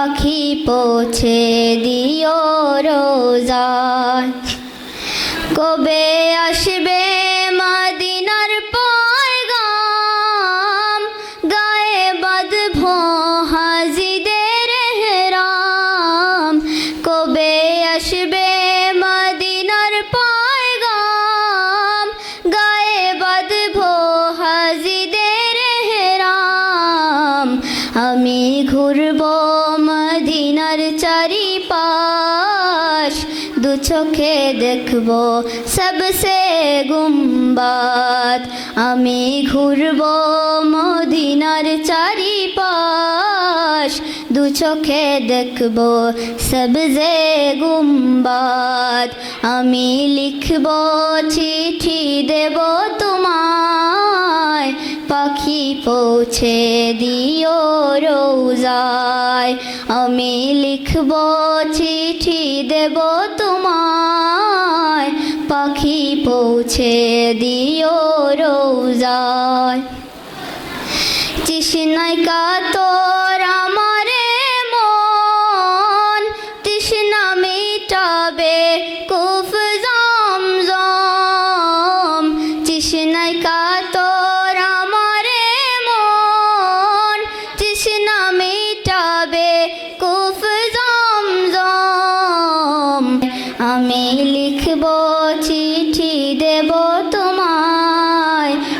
পাখি পৌঁছে দিও রোজায় কবে আসবে মদিনার পয়গাম? গায়ে বাঁধব হাজিদের হেরাম। কবে আসবে মদিনার পয়গাম? গায়ে বাঁধব হাজিদের হেরাম। আমি ঘুরব চারিপাশ দু চোখে দেখব সবসে গুম্বাদ। আমি ঘুরব মদিনার চারিপাশ দু চোখে দেখব সবজে গুম্বাদ। আমি লিখব চিঠি দেব পাখি পৌঁছে দিও রোজায়। আমি লিখব চিঠি দেব তোমায়। পাখি পৌঁছে দিও রোজায়। তৃষ্ণায় কাতর